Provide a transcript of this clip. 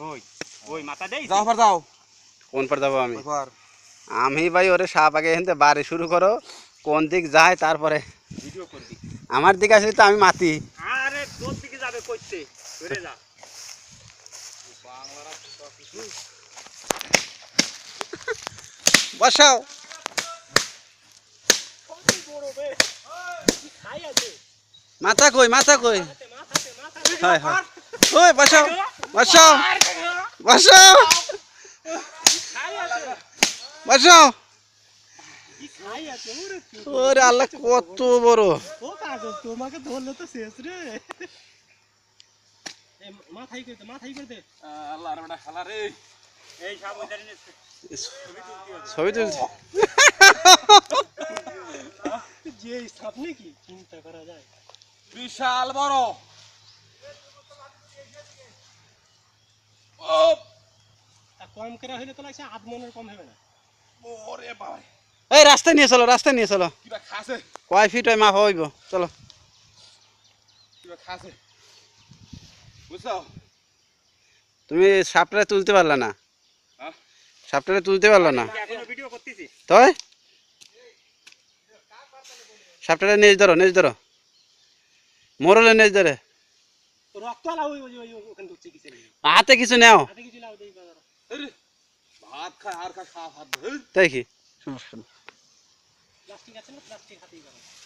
ওই ওই মাথা দেই যাও পার যাও। কোন পর যাব আমি? ভাই ওরে সাপ আগে এখান বাড়ি শুরু করো কোন দিক যায় তারপরে। আমার দিকে আসলে তো আমি মাতি। আরে তোর দিকে যাবে কইতে ধরে যা। বসাও। মাথা কই মাথা কই? হয় হয়। ওই বসাও বসাও। খাই আছে ওরে আল্লাহ, কত বড়। তোমাকে ধরলে তো শেষ রে মাথাই করতে মাথাই করতে আল্লাহ রে বেটা খালা রে এই নিচ্ছে ছবি তুলছি। যে চিন্তা করা যায় বিশাল বড় ও তা কম করে হইলে তো লাগছে আধ মনের কম হবে না। ওরে বাবা এই রাস্তা নিয়ে চলো রাস্তা নিয়ে চলো। কিবা খাসে? কয় ফিট হয় মাপ হইব চলো। কিবা খাসে? বুঝছ? তুমি সাপটা তুলতে পারলা না। হ্যাঁ? সাপটা তুলতে পারলা না। এখনও ভিডিও করতেছি। তয়? সাপটা নেজ ধরো নেজ ধরো। মোরলে নেজ ধরে। রক্ত হাতে কিছু নেও। খায় আর খায় খা ভাত ধর তাই কি প্লাস্টিক আছে না প্লাস্টিক হাতেই বাজার